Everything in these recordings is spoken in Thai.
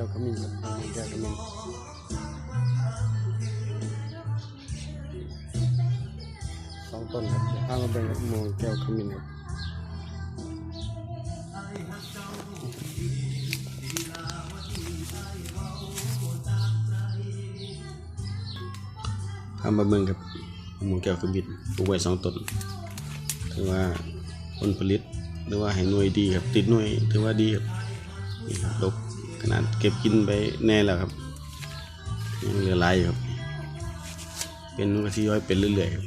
ก้วขมิ้นครับแก้วขมิ้นสองต้นครับเดี๋ยวพามาเบิ่งบมะม่วงแก้วขมิ้นครับพามาเบิ่งครับมะม่วงแก้วขมิ้นปลูกไว้สองต้นถือว่าผลผลิตหรือว่าให้หน่วยดีครับติดหน่วยถือว่าดีครับนี่ครับดก ขนาดเก็บกินไปแน่แล้วครับยังเหลือหลายอยู่ครับ เป็นนกกระที่ย้อยเป็นเรื่อยๆครับ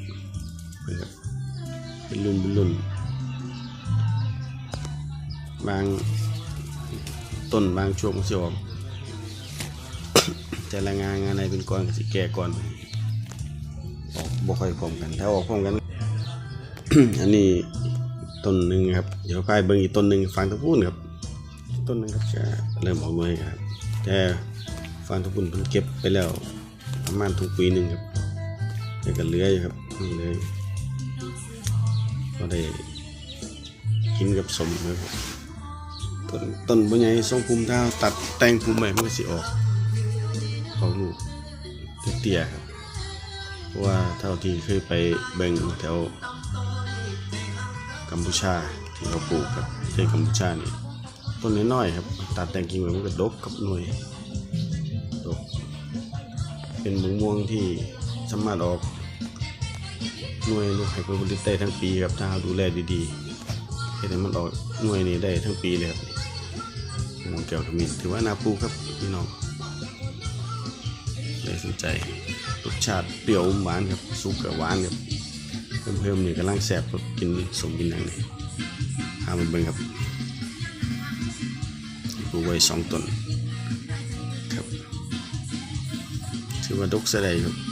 เบิ่งครับเป็นรุ่นเป็นรุ่นบางต้นบางช่วงมันสิออกแต่ละงานงานไหนเป็นก้อนก็สิแก่ก่อนออกบ่ค่อยพร้อมกัน ถ้าออกพร้อมกัน อันนี้ต้นหนึ่งครับ เดี๋ยวพายเบิ่งอีกต้นหนึ่งฟังตะพูนครับ ต้นนึงครับจะเริ่มออกหน่วยครับแต่ฟังตะพูนเพิ่นเก็บไปแล้วประมาณทุกปีหนึ่งครับเดี๋ยวก็เลืออยครับเหลยก็ได้กินกับสมครับต้นต้นบ่ใหญ่ทรงภูมิเท้าตัดแต่งภูมิใหม่มันก็สิออกออกลูกเตี้ยครับเพราะว่าเท่าที่เคยไปเบ่งแถวกัมพูชาที่เขาปลูกครับที่กัมพูชานี่ ต้นน้อยๆครับ ตัดแต่งกิ่งมันก็ดกกับหน่วยดกเป็นมะม่วงที่สามารถออกหน่วยลูกให้ผลผลิตได้ทั้งปีครับถ้าเราดูแลดีๆให้มันออกหน่วยนี้ได้ทั้งปีเลยครับมงแก้วขมิ้นถือว่านาปูครับพี่น้องได้สนใจรสชาติเปรี้ยวหวานครับสุกกับหวานครับเพิ่มเพิ่มนี่กำลังแสบครับกินสมกินอย่างนี้หามาเบิ่งครับ ปลูกไว้สองต้นครับ ถือว่าดกเสดครับ